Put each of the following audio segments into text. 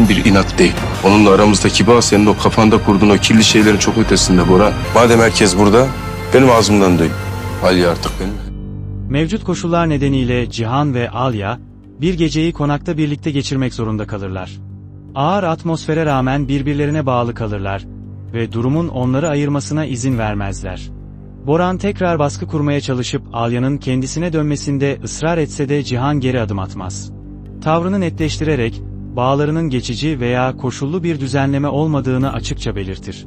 için bir inat değil. Onunla aramızdaki bağ senin o kafanda kurduğun o kirli şeylerin çok ötesinde Bora. Madem herkes burada, benim ağzımdan duy. Ali artık benim. Mevcut koşullar nedeniyle Cihan ve Alya, bir geceyi konakta birlikte geçirmek zorunda kalırlar. Ağır atmosfere rağmen birbirlerine bağlı kalırlar ve durumun onları ayırmasına izin vermezler. Boran tekrar baskı kurmaya çalışıp Alya'nın kendisine dönmesinde ısrar etse de Cihan geri adım atmaz. Tavrını netleştirerek, bağlarının geçici veya koşullu bir düzenleme olmadığını açıkça belirtir.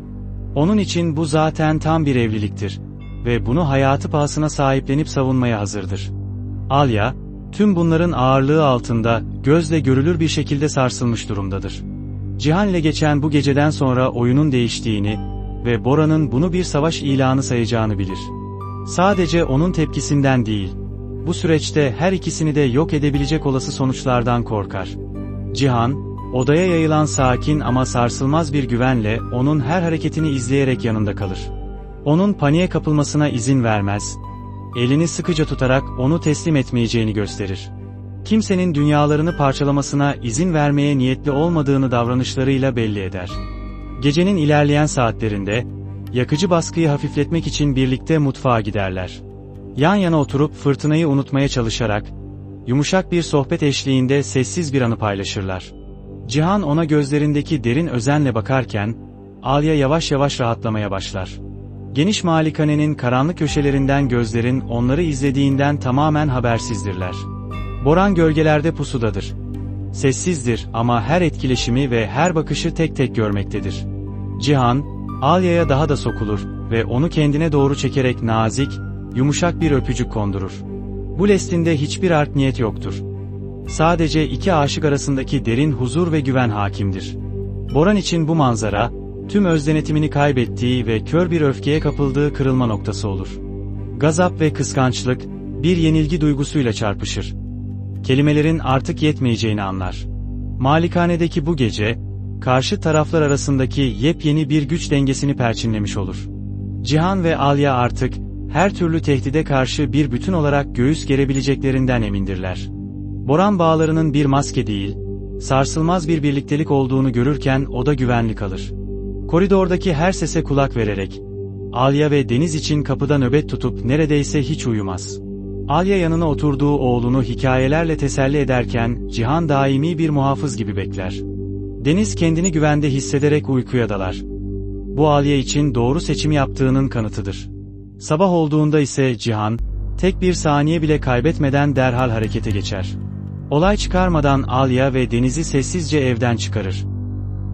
Onun için bu zaten tam bir evliliktir ve bunu hayatı pahasına sahiplenip savunmaya hazırdır. Alya, tüm bunların ağırlığı altında gözle görülür bir şekilde sarsılmış durumdadır. Cihan ile geçen bu geceden sonra oyunun değiştiğini ve Bora'nın bunu bir savaş ilanı sayacağını bilir. Sadece onun tepkisinden değil, bu süreçte her ikisini de yok edebilecek olası sonuçlardan korkar. Cihan, odaya yayılan sakin ama sarsılmaz bir güvenle onun her hareketini izleyerek yanında kalır. Onun paniğe kapılmasına izin vermez, elini sıkıca tutarak onu teslim etmeyeceğini gösterir. Kimsenin dünyalarını parçalamasına izin vermeye niyetli olmadığını davranışlarıyla belli eder. Gecenin ilerleyen saatlerinde, yakıcı baskıyı hafifletmek için birlikte mutfağa giderler. Yan yana oturup fırtınayı unutmaya çalışarak, yumuşak bir sohbet eşliğinde sessiz bir anı paylaşırlar. Cihan ona gözlerindeki derin özenle bakarken, Alya yavaş yavaş rahatlamaya başlar. Geniş malikanenin karanlık köşelerinden gözlerin onları izlediğinden tamamen habersizdirler. Boran gölgelerde pusudadır. Sessizdir ama her etkileşimi ve her bakışı tek tek görmektedir. Cihan, Alya'ya daha da sokulur ve onu kendine doğru çekerek nazik, yumuşak bir öpücük kondurur. Bu lestinde hiçbir art niyet yoktur. Sadece iki aşık arasındaki derin huzur ve güven hakimdir. Boran için bu manzara, tüm özdenetimini kaybettiği ve kör bir öfkeye kapıldığı kırılma noktası olur. Gazap ve kıskançlık, bir yenilgi duygusuyla çarpışır. Kelimelerin artık yetmeyeceğini anlar. Malikanedeki bu gece, karşı taraflar arasındaki yepyeni bir güç dengesini perçinlemiş olur. Cihan ve Alya artık, her türlü tehdide karşı bir bütün olarak göğüs gerebileceklerinden emindirler. Boran bağlarının bir maske değil, sarsılmaz bir birliktelik olduğunu görürken o da güvenli kalır. Koridordaki her sese kulak vererek, Alya ve Deniz için kapıda nöbet tutup neredeyse hiç uyumaz. Alya yanına oturduğu oğlunu hikayelerle teselli ederken, Cihan daimi bir muhafız gibi bekler. Deniz kendini güvende hissederek uykuya dalar. Bu Alya için doğru seçimi yaptığının kanıtıdır. Sabah olduğunda ise Cihan, tek bir saniye bile kaybetmeden derhal harekete geçer. Olay çıkarmadan Alya ve Deniz'i sessizce evden çıkarır.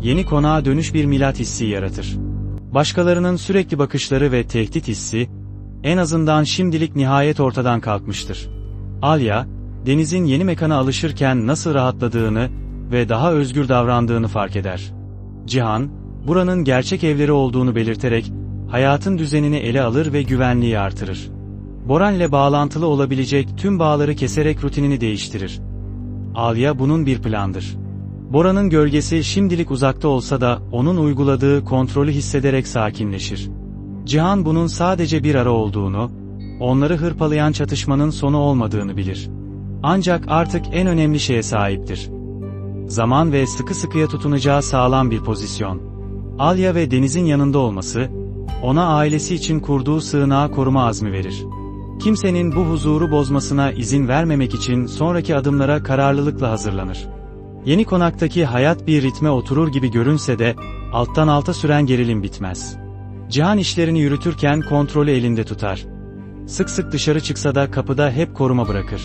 Yeni konağa dönüş bir milat hissi yaratır. Başkalarının sürekli bakışları ve tehdit hissi, en azından şimdilik nihayet ortadan kalkmıştır. Alya, Deniz'in yeni mekana alışırken nasıl rahatladığını ve daha özgür davrandığını fark eder. Cihan, buranın gerçek evleri olduğunu belirterek, hayatın düzenini ele alır ve güvenliği artırır. Boran ile bağlantılı olabilecek tüm bağları keserek rutinini değiştirir. Alya bunun bir plandır. Bora'nın gölgesi şimdilik uzakta olsa da onun uyguladığı kontrolü hissederek sakinleşir. Cihan bunun sadece bir ara olduğunu, onları hırpalayan çatışmanın sonu olmadığını bilir. Ancak artık en önemli şeye sahiptir. Zaman ve sıkı sıkıya tutunacağı sağlam bir pozisyon. Alya ve Deniz'in yanında olması, ona ailesi için kurduğu sığınağı koruma azmi verir. Kimsenin bu huzuru bozmasına izin vermemek için sonraki adımlara kararlılıkla hazırlanır. Yeni konaktaki hayat bir ritme oturur gibi görünse de, alttan alta süren gerilim bitmez. Cihan işlerini yürütürken kontrolü elinde tutar. Sık sık dışarı çıksa da kapıda hep koruma bırakır.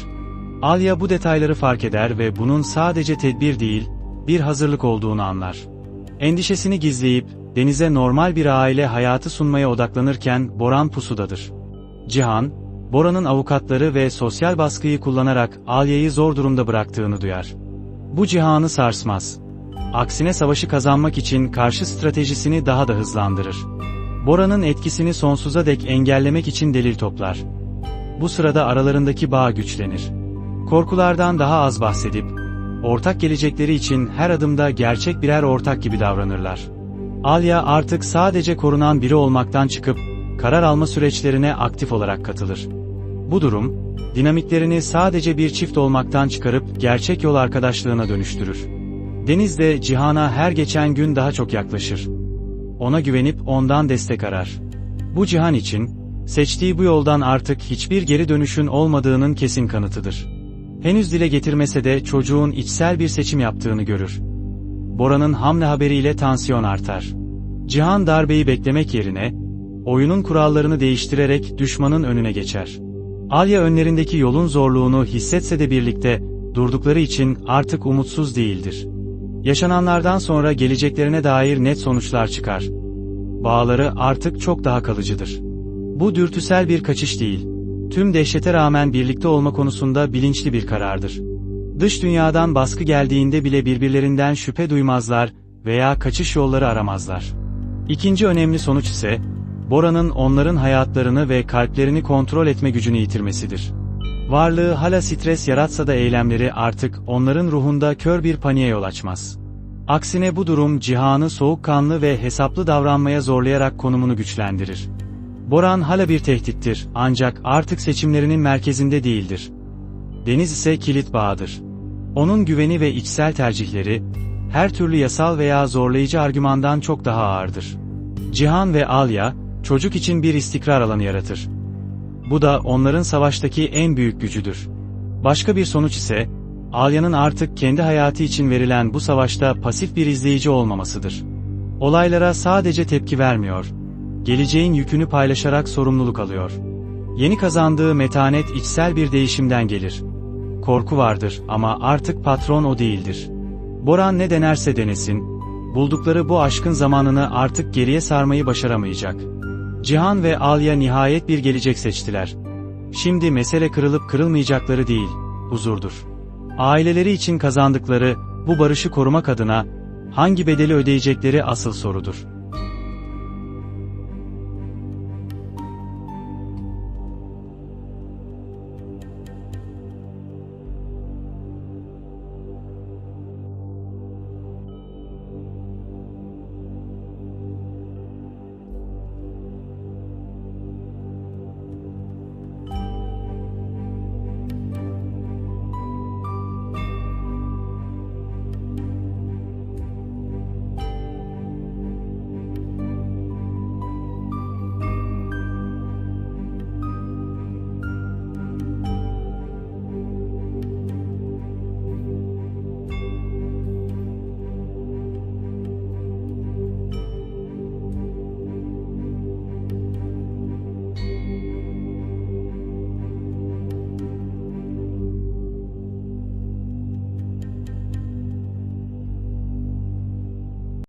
Alya bu detayları fark eder ve bunun sadece tedbir değil, bir hazırlık olduğunu anlar. Endişesini gizleyip, Deniz'e normal bir aile hayatı sunmaya odaklanırken Boran pusudadır. Cihan, Bora'nın avukatları ve sosyal baskıyı kullanarak Alya'yı zor durumda bıraktığını duyar. Bu Cihan'ı sarsmaz. Aksine savaşı kazanmak için karşı stratejisini daha da hızlandırır. Bora'nın etkisini sonsuza dek engellemek için delil toplar. Bu sırada aralarındaki bağ güçlenir. Korkulardan daha az bahsedip, ortak gelecekleri için her adımda gerçek birer ortak gibi davranırlar. Alya artık sadece korunan biri olmaktan çıkıp, karar alma süreçlerine aktif olarak katılır. Bu durum, dinamiklerini sadece bir çift olmaktan çıkarıp gerçek yol arkadaşlığına dönüştürür. Deniz de Cihan'a her geçen gün daha çok yaklaşır. Ona güvenip ondan destek arar. Bu Cihan için, seçtiği bu yoldan artık hiçbir geri dönüşün olmadığının kesin kanıtıdır. Henüz dile getirmese de çocuğun içsel bir seçim yaptığını görür. Bora'nın hamle haberiyle tansiyon artar. Cihan darbeyi beklemek yerine, oyunun kurallarını değiştirerek düşmanın önüne geçer. Alya önlerindeki yolun zorluğunu hissetse de birlikte, durdukları için artık umutsuz değildir. Yaşananlardan sonra geleceklerine dair net sonuçlar çıkar. Bağları artık çok daha kalıcıdır. Bu dürtüsel bir kaçış değil. Tüm dehşete rağmen birlikte olma konusunda bilinçli bir karardır. Dış dünyadan baskı geldiğinde bile birbirlerinden şüphe duymazlar veya kaçış yolları aramazlar. İkinci önemli sonuç ise, Bora'nın onların hayatlarını ve kalplerini kontrol etme gücünü yitirmesidir. Varlığı hala stres yaratsa da eylemleri artık onların ruhunda kör bir paniğe yol açmaz. Aksine bu durum Cihan'ı soğukkanlı ve hesaplı davranmaya zorlayarak konumunu güçlendirir. Boran hala bir tehdittir ancak artık seçimlerinin merkezinde değildir. Deniz ise kilit bağıdır. Onun güveni ve içsel tercihleri, her türlü yasal veya zorlayıcı argümandan çok daha ağırdır. Cihan ve Alya, çocuk için bir istikrar alanı yaratır. Bu da onların savaştaki en büyük gücüdür. Başka bir sonuç ise, Alya'nın artık kendi hayatı için verilen bu savaşta pasif bir izleyici olmamasıdır. Olaylara sadece tepki vermiyor, geleceğin yükünü paylaşarak sorumluluk alıyor. Yeni kazandığı metanet içsel bir değişimden gelir. Korku vardır ama artık patron o değildir. Boran ne denerse denesin, buldukları bu aşkın zamanını artık geriye sarmayı başaramayacak. Cihan ve Alya nihayet bir gelecek seçtiler. Şimdi mesele kırılıp kırılmayacakları değil, huzurdur. Aileleri için kazandıkları bu barışı korumak adına hangi bedeli ödeyecekleri asıl sorudur.